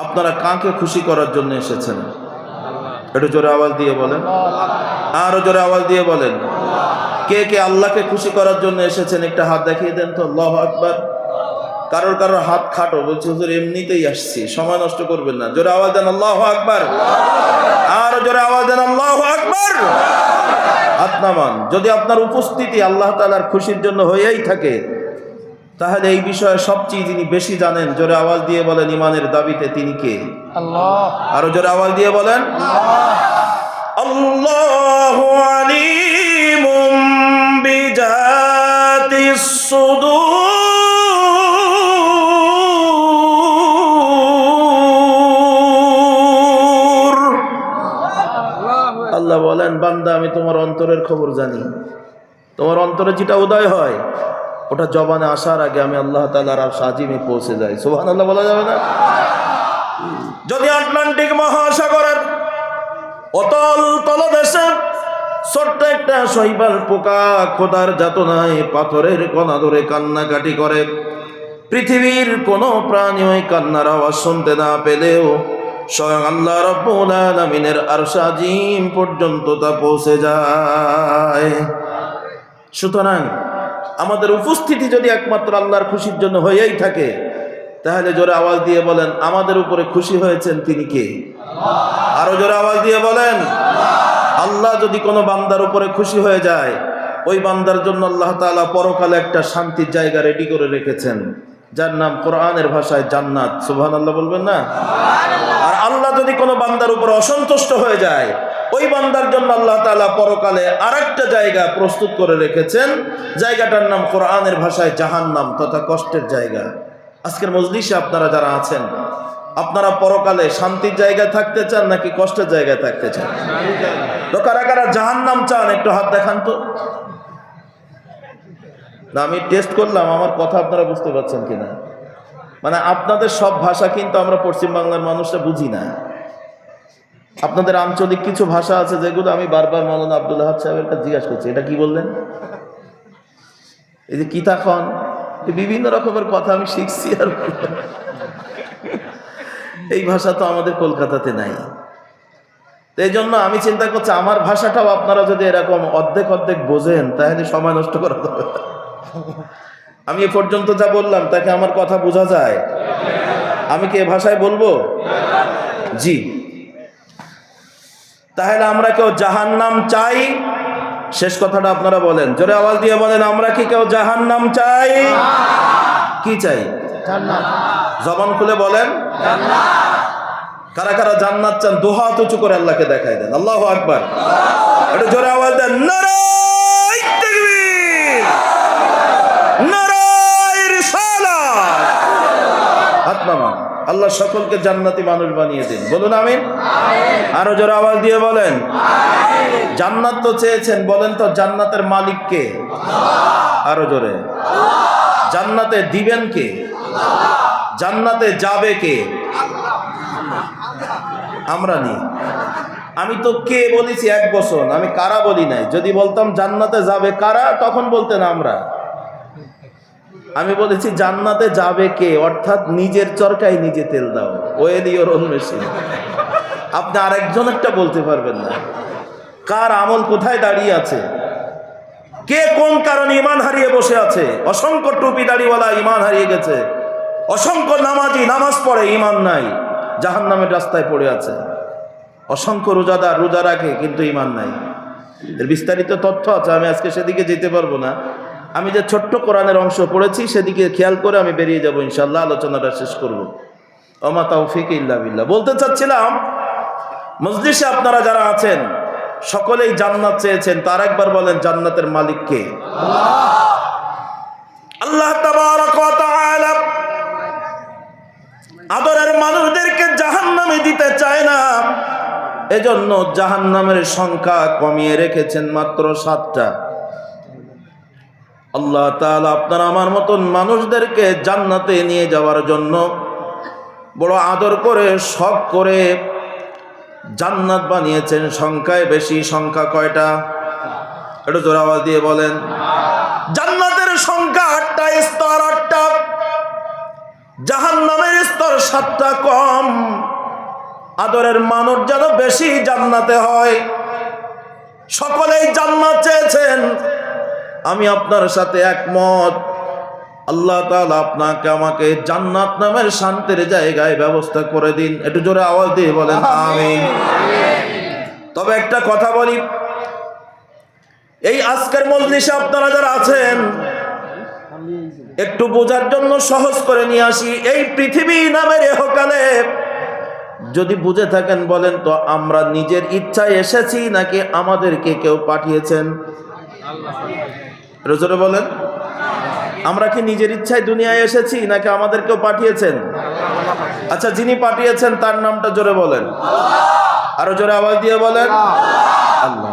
আপনারা কাকে খুশি করার জন্য এসেছেন? একটু জোরে আওয়াজ দিয়ে বলেন। আরও জোরে আওয়াজ দিয়ে বলেন। কে কে আল্লাহকে খুশি করার জন্য এসেছেন? একটা হাত দেখিয়ে দেন তো, আল্লাহ আকবার। কারোর কারোর হাত খাটো, বলছে, হুজুর, এমনিতেই আসছি, সময় নষ্ট করবেন না। জোরে আওয়াজ দেন, আল্লাহ আকবার। আর জোরে আওয়াজ দেন, আল্লাহ আকবার। হাত নামান। যদি আপনার উপস্থিতি আল্লাহ তালার খুশির জন্য হয়েই থাকে তাহলে এই বিষয়ে সবচেয়ে যিনি বেশি জানেন জোরে আওয়াজ দিয়ে বলেন ইমানের দাবিতে তিনি কে? আল্লাহ। আরও জোরে আওয়াজ দিয়ে বলেন আল্লাহ আলিমুম বিজাতিস সুদূর। আল্লাহ বলেন বান্দা আমি তোমার অন্তরের খবর জানি। তোমার অন্তরে যেটা উদয় হয় ওটা জবানে আসার আগে আমি আল্লাহ তালার আর সাজিমে পৌঁছে যাই। সোহান আল্লাহ বলা যাবে না? যদি আটলান্টিক মহাসাগরের অতল তলদেশে ছোট্ট একটা শৈবাল পোকা খোদার যাতনায় পাথরের কণা ধরে কান্নাকাটি করে, পৃথিবীর কোনো প্রাণী ওই কান্নার আওয়াজ শুনতে না পেলেও স্বয়ং আল্লাহ রব্বুল আর সাজিম পর্যন্ত তা পৌঁছে যায়। সুতরাং আমাদের উপস্থিতি যদি একমাত্র আল্লাহর খুশির জন্য হয়েই থাকে, তাহলে জোরে আওয়াজ দিয়ে বলেন, আমাদের উপরে খুশি হয়েছেন তিনি কে? আরও জোরে আওয়াজ দিয়ে বলেন, আল্লাহ যদি কোনো বান্দার উপরে খুশি হয়ে যায়, ওই বান্দার জন্য আল্লাহ তাআলা পরকালে একটা শান্তির জায়গা রেডি করে রেখেছেন, যার নাম কোরআনের ভাষায় জান্নাত। সুবহান আল্লাহ বলবেন না? আর আল্লাহ যদি কোনো বান্দার উপর অসন্তুষ্ট হয়ে যায় ওই বান্দার জন্য আল্লাহ তালা পরকালে আরেকটা জায়গা প্রস্তুত করে রেখেছেন। জায়গাটার নাম কোরআনের ভাষায় জাহান্নাম তথা কষ্টের জায়গা। আজকের মজলিসে আপনারা যারা আছেন, আপনারা পরকালে শান্তির জায়গায় থাকতে চান নাকি কষ্টের জায়গায় থাকতে চান? তো কারা কারা জাহান্নাম চান, একটু হাত দেখান তো। না, আমি টেস্ট করলাম, আমার কথা আপনারা বুঝতে পারছেন কিনা? মানে আপনাদের সব ভাষা কিন্তু আমরা পশ্চিম বাংলার মানুষরা বুঝি না। আপনাদের আঞ্চলিক কিছু ভাষা আছে যেগুলো আমি বারবার মৌলানা আব্দুল হাত সাহেবের কাছে জিজ্ঞাসা করছি, এটা কি বললেন? এই যে কিতা খন? বিভিন্ন রকমের কথা আমি শিখছি আর এই ভাষা তো আমাদের কলকাতাতে নাই। এই জন্য আমি চিন্তা করছি, আমার ভাষাটাও আপনারা যদি এরকম অর্ধেক অর্ধেক বোঝেন, তাহলে সময় নষ্ট করা যাবে আমি এ পর্যন্ত যা বললাম, তাকে আমার কথা বোঝা যায়। আমি কি এ ভাষায় বলব? জি। তাহলে আমরা কেউ জাহান নাম চাই? শেষ কথাটা আপনারা বলেন। জোরে আওয়াজ দিয়ে বলেন, আমরা কি কেউ জাহান নাম চাই? কি চাই? জবান খুলে বলেন। কারা কারা জান্নাত চান, দোহাত উঁচু করে আল্লাহকে দেখাই দেন। আল্লাহ আকবার। একটু জোরে আওয়াজ দেন নারায় আল্লাহ সকলকে জান্নাতি মানুষ বানিয়ে দিন। বলুন আমিন। আরও জোরে আওয়াজ দিয়ে বলেন। জান্নাত তো চেয়েছেন, বলেন তো জান্নাতের মালিক কে? আরও জোরে। জান্নাতে দিবেন কে? জান্নাতে যাবে কে? আমরা নি। আমি তো কে বলেছি এক বছর, আমি কারা বলি নাই। যদি বলতাম জান্নাতে যাবে কারা, তখন বলতেন আমরা। আমি বলেছি, জান্নাতে যাবে কে? অর্থাৎ নিজের চরকায় নিজে তেল দাও। ওয়েল ইওর ওন মেশিন আপনি আরেকজন একটা বলতে পারবেন না। কার আমল কোথায় দাঁড়িয়ে আছে? কে কোন কারণে ইমান হারিয়ে বসে আছে? অসংখ্য টুপি দাড়িওয়ালা ইমান হারিয়ে গেছে। অসংখ্য নামাজি নামাজ পড়ে ইমান নাই। জাহান নামের রাস্তায় পড়ে আছে। অসংখ্য রোজাদার রোজা রাখে, কিন্তু ইমান নাই। এর বিস্তারিত তথ্য আছে, আমি আজকে সেদিকে যেতে পারব না। আমি যে ছোট্ট কোরআনের অংশ পড়েছি, সেদিকে খেয়াল করে আমি বেরিয়ে যাব ইনশাল্লাহ আলোচনাটা শেষ করব। অমা তৌফিক ইল্লা বিল্লাহ। বলতে চাচ্ছিলাম, মজলিসে আপনারা যারা আছেন, সকলেই জান্নাত চেয়েছেন তার একবার বলেন, জান্নাতের মালিক কে? আল্লাহ আদরের মানুষদেরকে জাহান্নামে দিতে চায় না। এজন্য জাহান্নামের সংখ্যা কমিয়ে রেখেছেন মাত্র সাতটা। আল্লাহ তাআলা আপনার আমার মতন মানুষদেরকে জান্নাতে নিয়ে যাওয়ার জন্য বড় আদর করে, শখ করে জান্নাত বানিয়েছেন। সংখ্যায় বেশি, সংখ্যা কয়টা? একটু জোর আওয়াজ দিয়ে বলেন। জান্নাতের সংখ্যা আটটা, স্তর আটটা। জাহান্নামের স্তর সাতটা কম। আদরের মানুষ যেন বেশি জান্নাতে হয়। সকলেই জান্নাত চেয়েছেন। আমি আপনার সাথে একমত। আল্লাহ তাআলা আপনাকে আমাকে জান্নাত নামের শান্তির জায়গায় ব্যবস্থা করে দিন। একটু জোরে আওয়াজ দিয়ে বলেন আমি তবে একটা কথা বলি এই আজকের মজলিসে আপনারা যারা আছেন একটু বোঝার জন্য সহজ করে নিয়ে আসি। এই পৃথিবী নামের এহকালে যদি বুঝে থাকেন বলেন তো আমরা নিজের ইচ্ছায় এসেছি নাকি আমাদেরকে কেউ পাঠিয়েছেন? রোজরে বলেন, আমরা কি নিজের ইচ্ছায় দুনিয়ায় এসেছি নাকি আমাদের কেউ পাঠিয়েছেন? আচ্ছা যিনি পাঠিয়েছেন তার নামটা জোরে বলেন। আরও জোরে আওয়াজ দিয়ে বলেন, আল্লাহ।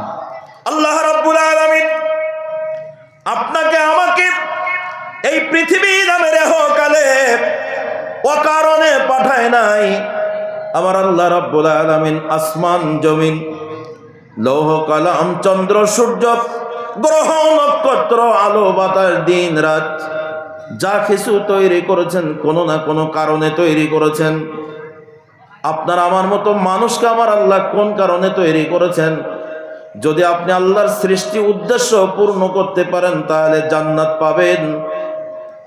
আল্লাহ রাব্বুল আলামিন আপনাকে আমাকে এই পৃথিবী নামের কালে অকারণে পাঠায় নাই। আমার আল্লাহ রাব্বুল আলামিন আসমান, জমিন, লৌহ, কালাম, চন্দ্র, সূর্য গ্রহ নক্ষত্র আলো, বাতাস, দিন, রাত, যা কিছু তৈরি করেছেন, কোনো না কোনো কারণে তৈরি করেছেন। আপনার আমার মতো মানুষকে আমার আল্লাহ কোন কারণে তৈরি করেছেন? যদি আপনি আল্লাহর সৃষ্টি উদ্দেশ্য পূর্ণ করতে পারেন, তাহলে জান্নাত পাবেন।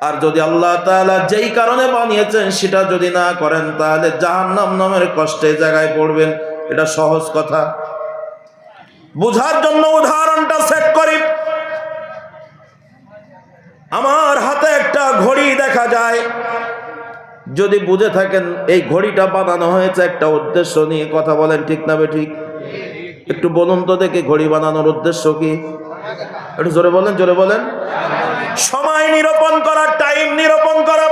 আর যদি আল্লাহ তাআলা যেই কারণে বানিয়েছেন, সেটা যদি না করেন, তাহলে জাহান্নাম নামের কষ্টে জায়গায় পড়বেন। এটা সহজ কথা। বুঝার জন্য উদাহরণটা সেট করি। আমার হাতে একটা ঘড়ি দেখা যায়। যদি বুঝে থাকেন, এই ঘড়িটা বানানো হয়েছে একটা উদ্দেশ্য নিয়ে কথা বলেন, ঠিক না ঠিক একটু বলুন তো দেখে ঘড়ি বানানোর উদ্দেশ্য কি? একটু জোরে বলেন জোরে বলেন। সময় নিরূপণ করা টাইম নিরূপণ করা।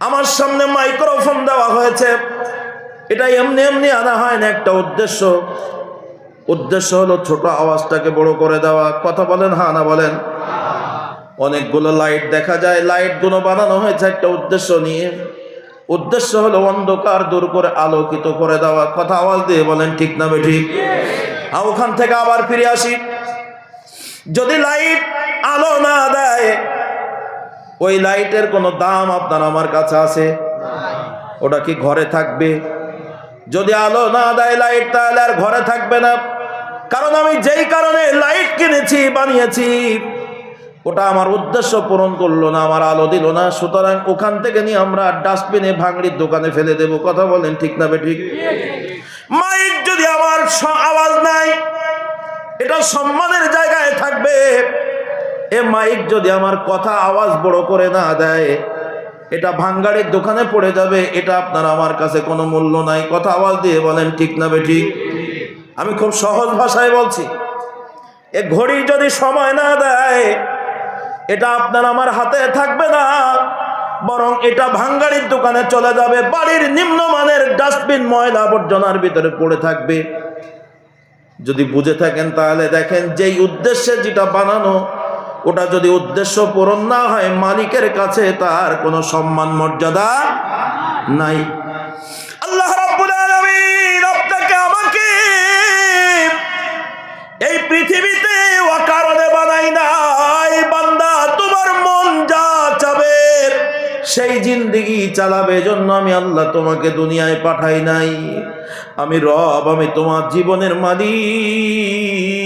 আমার সামনে মাইক্রোফোন দেওয়া হয়েছে। এটা এমনি এমনি আনা হয় না, একটা উদ্দেশ্য। উদ্দেশ্য হলো ছোট আওয়াজটাকে বড় করে দেওয়া। কথা বলেন? হ্যাঁ না বলেন? অনেকগুলো লাইট দেখা যায়। লাইটগুলো বানানো হয়েছে একটা উদ্দেশ্য নিয়ে। উদ্দেশ্য হলো অন্ধকার দূর করে আলোকিত করে দেওয়া। কথা আওয়াজ দিয়ে বলেন, ঠিক না ঠিক আর ওখান থেকে আবার ফিরে আসি। যদি লাইট আলো না দেয়, ওই লাইটের কোনো দাম আপনার আমার কাছে আছে? ওটা কি ঘরে থাকবে? যদি আলো না দেয় লাইট তাহলে আর ঘরে থাকবে না। কারণ আমি যেই কারণে লাইট কিনেছি, বানিয়েছি, ওটা আমার উদ্দেশ্য পূরণ করল না, আমার আলো দিল না। সুতরাং ওখান থেকে নিয়ে আমরা ডাস্টবিনে ভাঙড়ির দোকানে ফেলে দেব। কথা বলেন ঠিক না ঠিক মাইক যদি আমার আওয়াজ নাই, এটা সম্মানের জায়গায় থাকবে। এ মাইক যদি আমার কথা আওয়াজ বড় করে না দেয় এটা ভাঙ্গাড়ির দোকানে পড়ে যাবে, এটা আপনার আমার কাছে কোনো মূল্য নাই। কথা আওয়াজ দিয়ে বলেন, ঠিক না বে ঠিক? আমি খুব সহজ ভাষায় বলছি, এ ঘড়ি যদি সময় না দেয়, এটা আপনার আমার হাতে থাকবে না, বরং এটা ভাঙ্গাড়ির দোকানে চলে যাবে, বাড়ির নিম্নমানের ডাস্টবিন ময়লা আবর্জনার ভিতরে পড়ে থাকবে। যদি বুঝে থাকেন তাহলে দেখেন, যেই উদ্দেশ্যে যেটা বানানো ওটা যদি উদ্দেশ্য পূরণ না হয়, মালিকের কাছে তার কোনো সম্মান, মর্যাদা নাই। আল্লাহ আপনাকে আমাকে এই পৃথিবীতে অকারণে বানাই নাই। বান্দা, তোমার মন যা চাবে, সেই জিন্দিগি চালাবে জন্য আমি আল্লাহ তোমাকে দুনিয়ায় পাঠাই নাই। আমি রব, আমি তোমার জীবনের মালিক।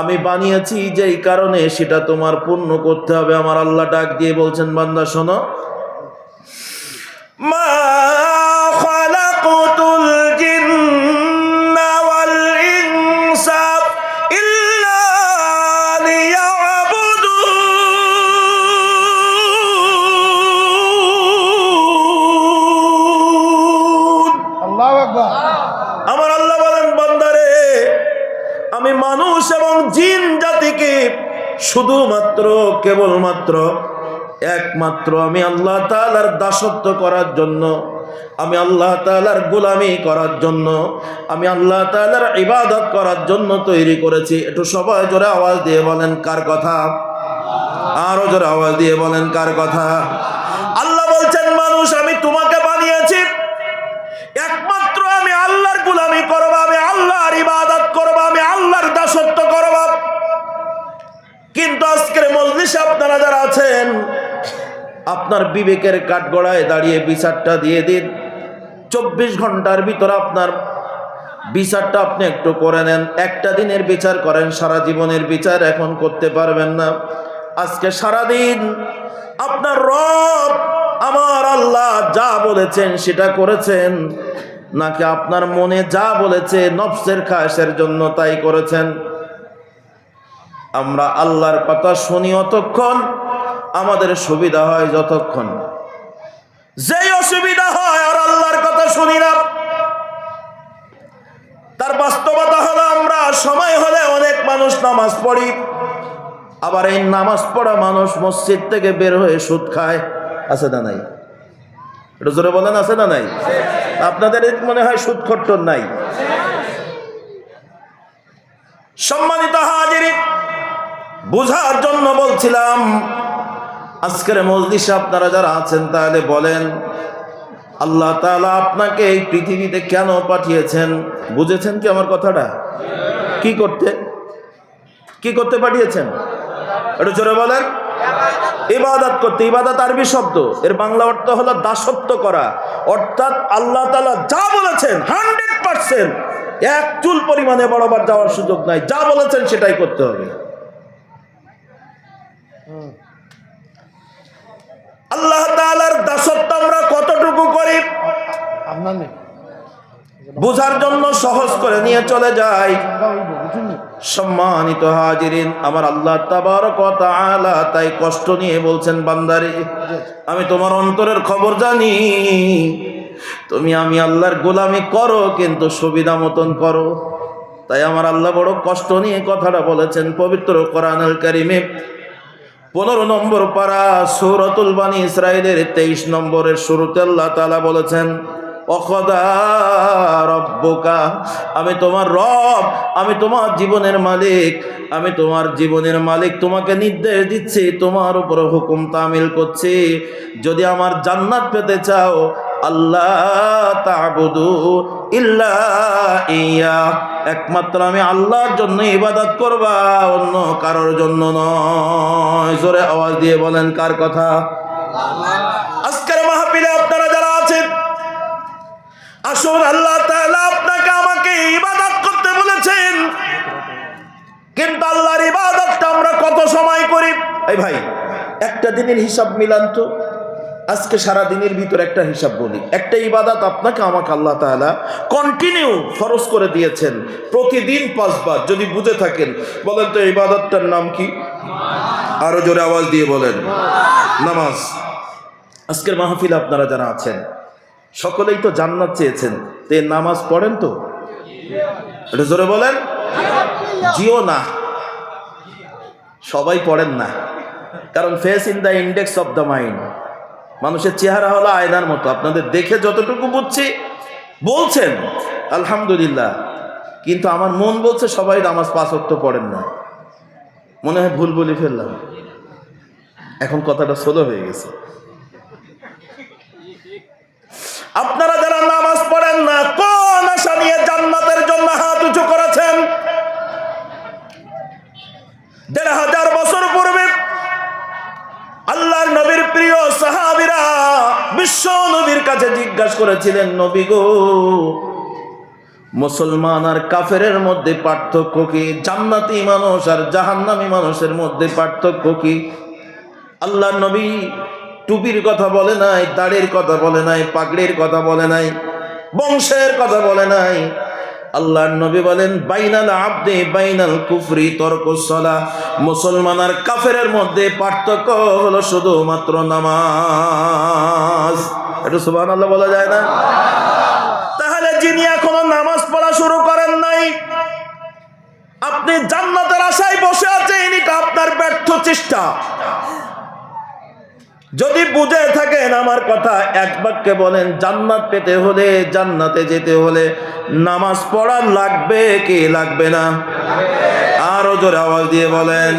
আমি বানিয়েছি, যেই কারণে সেটা তোমার পূর্ণ করতে হবে। আমার আল্লাহ ডাক দিয়ে বলছেন, বান্দা, শোনো। মা খালাকুতুল মানুষ এবং জিন জাতিকে শুধুমাত্র, কেবলমাত্র একমাত্র আমি আল্লাহ তাআলার দাসত্ব করার জন্য, আমি আল্লাহ তাআলার গোলামি করার জন্য, আমি আল্লাহ তাআলার ইবাদত করার জন্য তৈরি করেছি। একটু সবাই জোরে আওয়াজ দিয়ে বলেন কার কথা? আরও জোরে আওয়াজ দিয়ে বলেন কার কথা? আপনার বিবেকের কাঠগড়ায় দাঁড়িয়ে বিচারটা দিয়ে দিন। চব্বিশ ঘণ্টার ভিতরে আপনার বিচারটা আপনি একটু করে নেন। একটা দিনের বিচার করেন, সারা জীবনের বিচার এখন করতে পারবেন না। আজকে সারাদিন আপনার রব আমার আল্লাহ যা বলেছেন সেটা করেছেন, নাকি আপনার মনে যা বলেছে নফসের খাসের জন্য তাই করেছেন? আমরা আল্লাহর কথা শুনি অতক্ষণ আমাদের সুবিধা হয় যতক্ষণ। যেই অসুবিধা হয় আর আল্লাহর কথা শুনি না, তার বাস্তবতা হলো আমরা সময় হলে অনেক মানুষ নামাজ পড়ি, আবার এই নামাজ পড়া মানুষ মসজিদ থেকে বের হয়ে সুদ খায়। আছে না নাই? এটা জোরে বলেন, আছে না নাই? আপনাদের মনে হয় সুদ খট্টর নাই। সম্মানিত হাজিরি, বুঝার জন্য বলছিলাম আজকের মজলিসে আপনারা যারা আছেন, তাহলে বলেন, আল্লাহ তাআলা আপনাকে এই পৃথিবীতে কেন পাঠিয়েছেন? বুঝেছেন কি আমার কথাটা? কি করতে? কি করতে পাঠিয়েছেন? একটু জোরে বলেন। ইবাদত করতে। ইবাদত আরবি শব্দ। এর বাংলা অর্থ হলো দাসত্ব করা। অর্থাৎ আল্লাহ তাআলা যা বলেছেন, হান্ড্রেড পার্সেন্ট এক চুল পরিমাণে বরাবর যাওয়ার সুযোগ নাই। যা বলেছেন সেটাই করতে হবে। আল্লাহ তাআলার দাসত্ব আমরা কতটুকু করি? বোঝার জন্য সহজ করে নিয়ে চলে যাই? সম্মানিত হাজিরিন, আমার আল্লাহ তাআলা তাই কষ্ট নিয়ে বলছেন, বান্দারে, আমি তোমার অন্তরের খবর জানি। তুমি আমি আল্লাহর গোলামি করো, কিন্তু সুবিধা মতন করো। তাই আমার আল্লাহ বড় কষ্ট নিয়ে কথাটা বলেছেন, পবিত্র কোরআনুল কারিমে। পনেরো নম্বর পারা সৌরতুল বানী ইসরায়েলের তেইশ নম্বরের শুরুতে আল্লাহ তালা বলেছেন আমি তোমার রব, আমি তোমার জীবনের মালিক, আমি তোমার জীবনের মালিক, তোমাকে নির্দেশ দিচ্ছি, তোমার উপর হুকুম তামিল করছি। যদি আমার জান্নাত পেতে চাও আল্লাহ ইল্লা ইয়া। একমাত্র আমি আল্লাহর জন্য ইবাদত করবা, অন্য কারোর জন্য নয়। জোরে আওয়াজ দিয়ে বলেন, কার কথা? আজকের মাহফিলে আপনারা যারা আছেন, আসুন, আল্লাহ তাআলা আপনাকে আমাকে ইবাদত করতে বলেছেন। কিন্তু আল্লাহর ইবাদতটা আমরা কত সময় করি? এই ভাই, একটা দিনের হিসাব মিলান তো। আজকে সারা দিনের ভিতর একটা হিসাব বলি। একটা ইবাদত আপনাকে, আমাকে আল্লাহ তাআলা কন্টিনিউ ফরজ করে দিয়েছেন। প্রতিদিন পাঁচবার, যদি বুঝে থাকেন। বলেন তো ইবাদতটার নাম কি? আরও জোরে আওয়াজ দিয়ে বলেন। নামাজ। আজকের মাহফিল আপনারা যারা আছেন, সকলেই তো জান্নাত চেয়েছেন। তে নামাজ পড়েন তো? এটা জোরে বলেন। জিও না। সবাই পড়েন না। কারণ face in the index of the mind. মানুষের চেহারা হলো আয়নার মতো। আপনাদের দেখে যতটুকু বুঝছি, বলছেন, আলহামদুলিল্লাহ। কিন্তু আমার মন বলছে সবাই নামাজ পাঁচ পড়েন না। মনে হয় ভুল বলে ফেললাম। এখন কথাটা সোলো হয়ে গেছে। আপনারা যারা নামাজ পড়েন না, কোন আশা নিয়ে জান্নাতের জন্য হাত উঁচু করেছেন? দেড় হাজার বছর পূর্বে আল্লাহর নবীর প্রিয় সাহাবিরা বিশ্ব নবীর কাছে জিজ্ঞাসা করেছিলেন, নবী গো, মুসলমান আর কাফেরের মধ্যে পার্থক্য কি? জান্নাতি মানুষ আর জাহান্নামী মানুষের মধ্যে পার্থক্য কি? আল্লাহ নবী টুপির কথা বলে নাই, দাড়ির কথা বলে নাই, পাগড়ির কথা বলে নাই, বংশের কথা বলে নাই। আল্লাহর নবী বলেন, বাইনাল আব্দে বাইনাল কুফরি তর্কসলা মুসলমান আর কাফেরের মধ্যে পার্থক্য হলো শুধুমাত্র নামাজ। এটা সুবহান আল্লাহ বলা যায় না? তাহলে যিনি এখনও নামাজ পড়া শুরু করেন নাই, আপনি জান্নাতের আশায় বসে আছেন এটা আপনার ব্যর্থ চেষ্টা। যদি বুঝে থাকেন আমার কথা, এক বাক্যে বলেন, জান্নাত পেতে হলে জান্নাতে যেতে হলে নামাজ পড়া লাগবে কি লাগবে না? আরও জোরে আওয়াজ দিয়ে বলেন।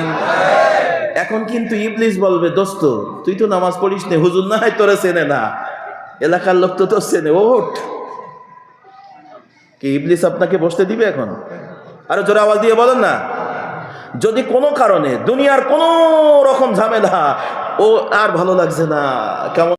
এখন কিন্তু ইবলিস বলবে, দোস্ত, তুই তো নামাজ পড়িস নে, হুজুর না তোরে চেনে না। এলাকার লোক তো তো চেনে ওট কি ইবলিস আপনাকে বসতে দিবে এখন? আরও জোরে আওয়াজ দিয়ে বলেন না। যদি কোনো কারণে দুনিয়ার কোনো রকম ঝামেলা, ও আর ভালো লাগছে না। কেমন